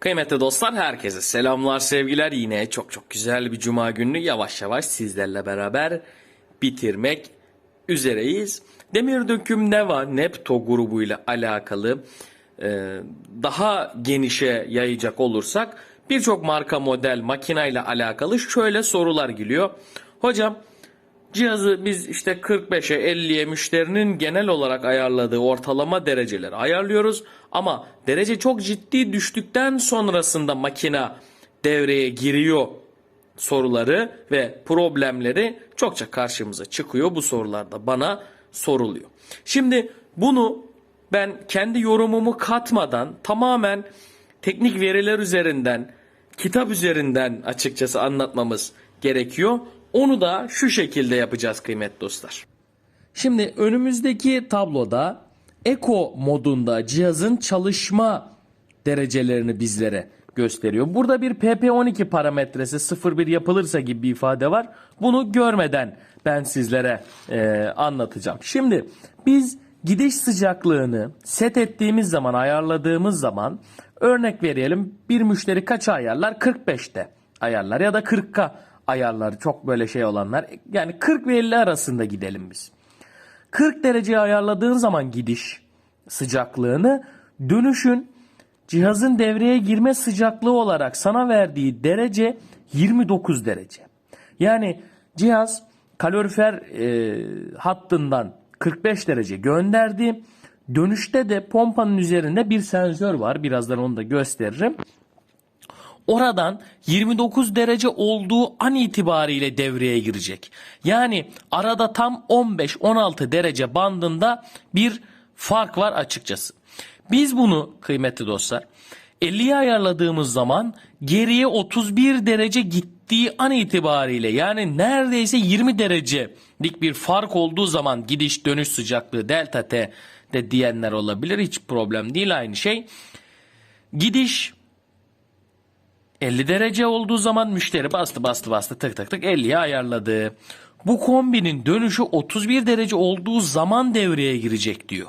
Kıymetli dostlar herkese selamlar sevgiler yine çok çok güzel bir cuma günü yavaş yavaş sizlerle beraber bitirmek üzereyiz. Demir döküm Neva Nepto grubuyla alakalı e, daha genişe yayacak olursak birçok marka model makinayla alakalı şöyle sorular geliyor. Hocam Cihazı biz işte 45'e 50'ye müşterinin genel olarak ayarladığı ortalama dereceleri ayarlıyoruz. Ama derece çok ciddi düştükten sonrasında makina devreye giriyor soruları ve problemleri çokça karşımıza çıkıyor. Bu sorularda bana soruluyor. Şimdi bunu ben kendi yorumumu katmadan tamamen teknik veriler üzerinden, kitap üzerinden açıkçası anlatmamız gerekiyor. Onu da şu şekilde yapacağız kıymetli dostlar. Şimdi önümüzdeki tabloda Eco modunda cihazın çalışma derecelerini bizlere gösteriyor. Burada bir PP12 parametresi 01 yapılırsa gibi bir ifade var. Bunu görmeden ben sizlere e, anlatacağım. Şimdi biz gidiş sıcaklığını set ettiğimiz zaman ayarladığımız zaman örnek verelim bir müşteri kaça ayarlar? 45'te ayarlar ya da 40'a ayarlar çok böyle şey olanlar. Yani 40 ve 50 arasında gidelim biz. 40 dereceye ayarladığın zaman gidiş sıcaklığını dönüşün cihazın devreye girme sıcaklığı olarak sana verdiği derece 29 derece. Yani cihaz kalorifer e, hattından 45 derece gönderdi. Dönüşte de pompanın üzerinde bir sensör var. Birazdan onu da gösteririm. Oradan 29 derece olduğu an itibariyle devreye girecek. Yani arada tam 15-16 derece bandında bir fark var açıkçası. Biz bunu kıymetli dostlar 50'ye ayarladığımız zaman geriye 31 derece gittiği an itibariyle yani neredeyse 20 derecelik bir fark olduğu zaman gidiş dönüş sıcaklığı delta T de diyenler olabilir. Hiç problem değil aynı şey. Gidiş 50 derece olduğu zaman müşteri bastı bastı bastı tık tık tık 50'ye ayarladı. Bu kombinin dönüşü 31 derece olduğu zaman devreye girecek diyor.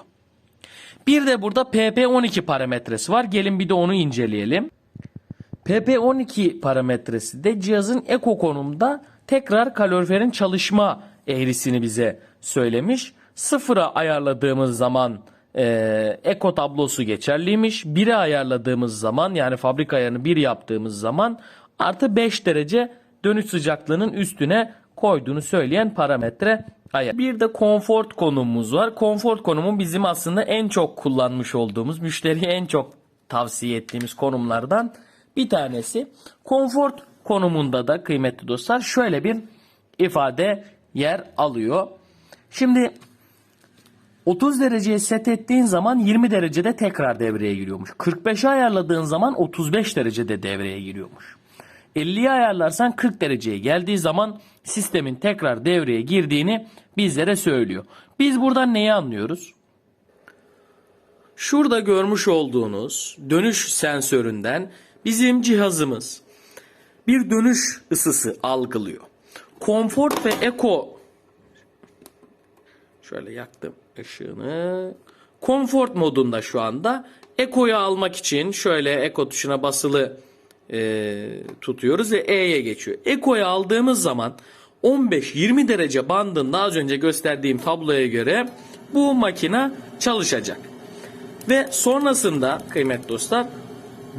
Bir de burada PP12 parametresi var. Gelin bir de onu inceleyelim. PP12 parametresi de cihazın eko konumda tekrar kaloriferin çalışma eğrisini bize söylemiş. Sıfıra ayarladığımız zaman e, eko tablosu geçerliymiş. 1'e ayarladığımız zaman yani fabrika ayarını 1 yaptığımız zaman artı 5 derece dönüş sıcaklığının üstüne koyduğunu söyleyen parametre ayar. Bir de konfort konumumuz var. Konfort konumu bizim aslında en çok kullanmış olduğumuz, müşteriye en çok tavsiye ettiğimiz konumlardan bir tanesi. Konfort konumunda da kıymetli dostlar şöyle bir ifade yer alıyor. Şimdi 30 dereceye set ettiğin zaman 20 derecede tekrar devreye giriyormuş. 45'e ayarladığın zaman 35 derecede devreye giriyormuş. 50'ye ayarlarsan 40 dereceye geldiği zaman sistemin tekrar devreye girdiğini bizlere söylüyor. Biz buradan neyi anlıyoruz? Şurada görmüş olduğunuz dönüş sensöründen bizim cihazımız bir dönüş ısısı algılıyor. Konfort ve eko şöyle yaktım ışığını. Konfort modunda şu anda. Eko'yu almak için şöyle Eko tuşuna basılı e, tutuyoruz ve E'ye geçiyor. Eko'yu aldığımız zaman 15-20 derece bandında az önce gösterdiğim tabloya göre bu makine çalışacak. Ve sonrasında kıymetli dostlar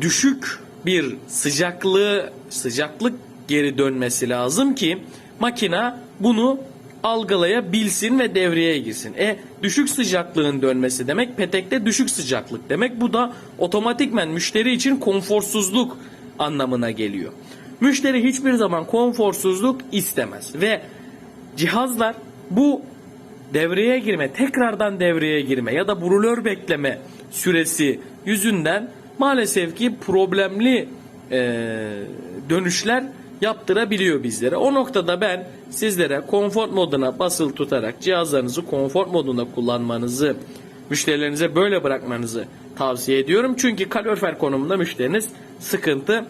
düşük bir sıcaklığı sıcaklık geri dönmesi lazım ki makina bunu algılayabilsin ve devreye girsin. E düşük sıcaklığın dönmesi demek petekte düşük sıcaklık demek. Bu da otomatikmen müşteri için konforsuzluk anlamına geliyor. Müşteri hiçbir zaman konforsuzluk istemez ve cihazlar bu devreye girme, tekrardan devreye girme ya da brulör bekleme süresi yüzünden maalesef ki problemli e, dönüşler yaptırabiliyor bizlere. O noktada ben sizlere konfor moduna basılı tutarak cihazlarınızı konfor modunda kullanmanızı, müşterilerinize böyle bırakmanızı tavsiye ediyorum. Çünkü kalorifer konumunda müşteriniz sıkıntı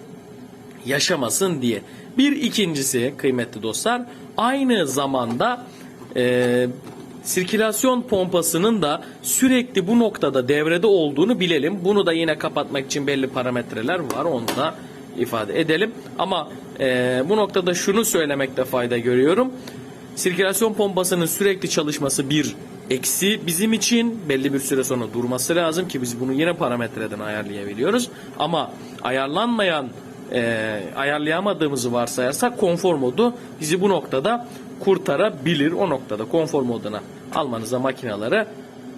yaşamasın diye. Bir ikincisi kıymetli dostlar aynı zamanda e, sirkülasyon pompasının da sürekli bu noktada devrede olduğunu bilelim. Bunu da yine kapatmak için belli parametreler var. Onu da ifade edelim. Ama e, bu noktada şunu söylemekte fayda görüyorum. Sirkülasyon pompasının sürekli çalışması bir eksi bizim için belli bir süre sonra durması lazım ki biz bunu yine parametreden ayarlayabiliyoruz. Ama ayarlanmayan e, ayarlayamadığımızı varsayarsak konfor modu bizi bu noktada kurtarabilir. O noktada konfor moduna almanıza makinalara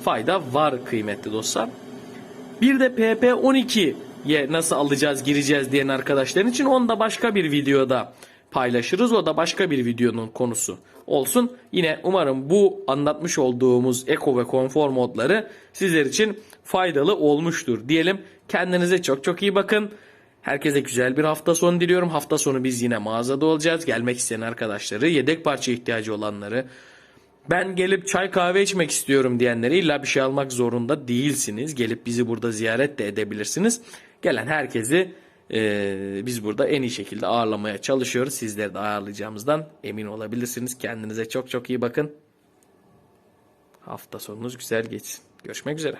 fayda var kıymetli dostlar. Bir de PP12'ye nasıl alacağız gireceğiz diyen arkadaşların için onu da başka bir videoda paylaşırız. O da başka bir videonun konusu olsun. Yine umarım bu anlatmış olduğumuz eko ve konfor modları sizler için faydalı olmuştur diyelim. Kendinize çok çok iyi bakın. Herkese güzel bir hafta sonu diliyorum. Hafta sonu biz yine mağazada olacağız. Gelmek isteyen arkadaşları, yedek parça ihtiyacı olanları, ben gelip çay kahve içmek istiyorum diyenlere illa bir şey almak zorunda değilsiniz. Gelip bizi burada ziyaret de edebilirsiniz. Gelen herkesi e, biz burada en iyi şekilde ağırlamaya çalışıyoruz. Sizleri de ağırlayacağımızdan emin olabilirsiniz. Kendinize çok çok iyi bakın. Hafta sonunuz güzel geçsin. Görüşmek üzere.